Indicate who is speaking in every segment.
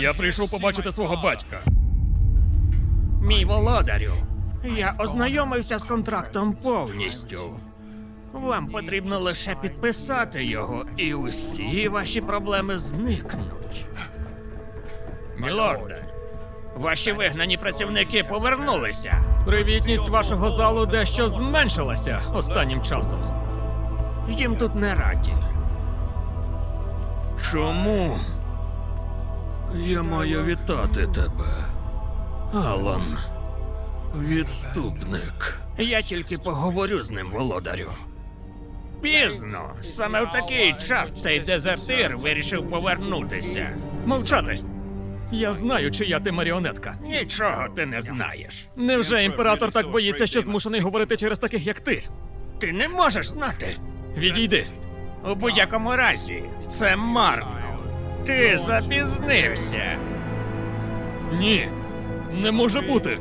Speaker 1: Я прийшов побачити свого батька.
Speaker 2: Мій володарю, я ознайомився з контрактом повністю. Вам потрібно лише підписати його, і усі ваші проблеми зникнуть. Мілорде, ваші вигнані працівники повернулися.
Speaker 1: Привітність вашого залу дещо зменшилася останнім часом.
Speaker 2: Їм тут не раді.
Speaker 1: Чому я маю вітати тебе, Алан, відступник?
Speaker 2: Я тільки поговорю з ним, володарю. Пізно. Саме в такий час цей дезертир вирішив повернутися. Мовчати.
Speaker 1: Я знаю, чия ти маріонетка.
Speaker 2: Нічого ти не знаєш.
Speaker 1: Невже імператор так боїться, що змушений говорити через таких, як ти?
Speaker 2: Ти не можеш знати.
Speaker 1: Відійди.
Speaker 2: У будь-якому разі, це марно. Ти запізнився.
Speaker 1: Ні, не може бути.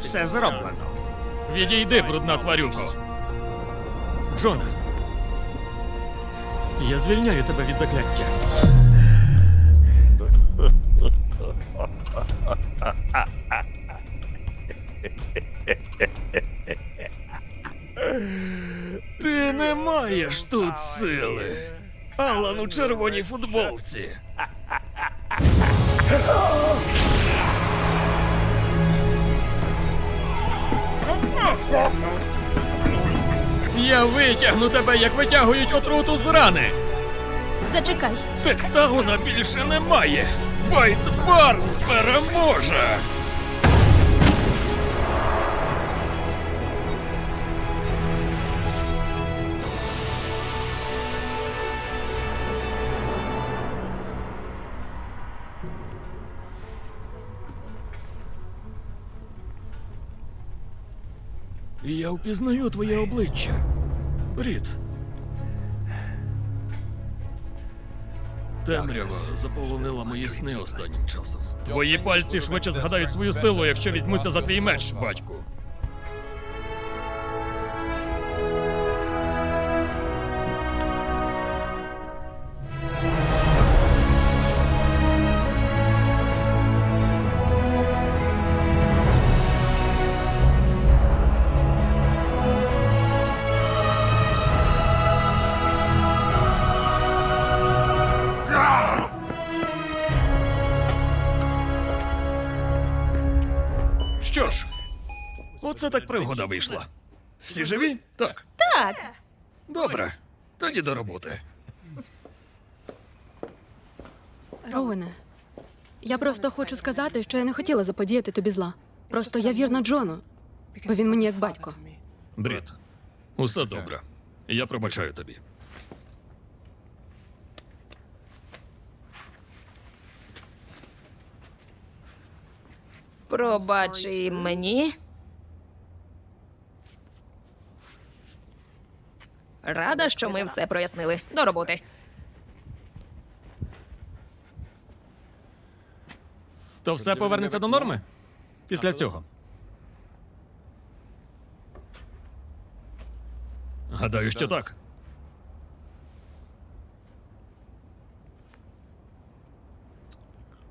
Speaker 2: Все зроблено.
Speaker 1: Відійди, брудна тварюко. Джона. Я звільняю тебе від закляття. Ти не маєш тут сили. Алан у червоній футболці. Я витягну тебе, як витягують отруту з рани.
Speaker 3: Зачекай.
Speaker 1: Тектауна більше немає. Байтбар переможе. Я впізнаю твоє обличчя. Брід. Темрява заполонила мої сни останнім часом. Твої пальці швидше згадають свою силу, якщо візьмуться за твій меч, батьку. Оце так пригода вийшла. Всі живі? Так.
Speaker 3: Так.
Speaker 1: Добре. Тоді до роботи.
Speaker 4: Роуене, я просто хочу сказати, що я не хотіла заподіяти тобі зла. Просто я вірна Джону, бо він мені як батько.
Speaker 1: Брід, усе добре. Я пробачаю тобі.
Speaker 3: Пробач і мені. Рада, що ми все прояснили. До роботи.
Speaker 1: То все повернеться до норми? Після цього. Гадаю, що так.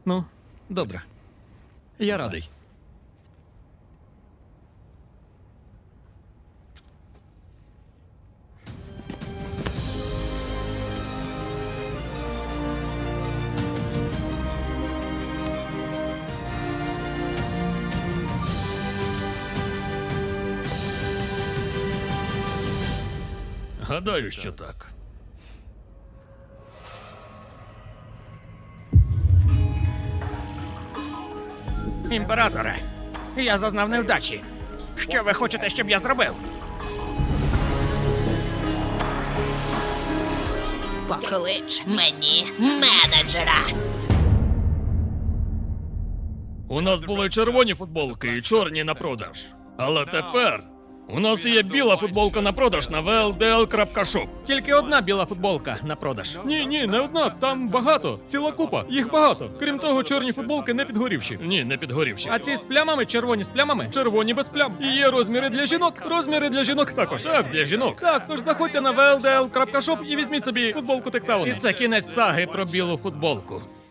Speaker 1: Ну, добре. Я радий. Гадаю, що так.
Speaker 2: Імператоре, я зазнав невдачі. Що ви хочете, щоб я зробив?
Speaker 3: Поклич мені менеджера.
Speaker 1: У нас були червоні футболки і чорні на продаж. Але тепер у нас є біла футболка на продаж на vldl.shop.
Speaker 5: Тільки одна біла футболка на продаж. Ні, ні, не одна, там багато, ціла купа, їх багато. Крім того, чорні футболки не підгорівші.
Speaker 1: Ні, не підгорівші.
Speaker 5: А ці з плямами, червоні з плямами, червоні без плям. І є розміри для жінок, розміри для жінок також.
Speaker 1: Так, для жінок.
Speaker 5: Так, тож заходьте на vldl.shop і візьміть собі футболку Тектауни.
Speaker 2: І це кінець саги про білу футболку.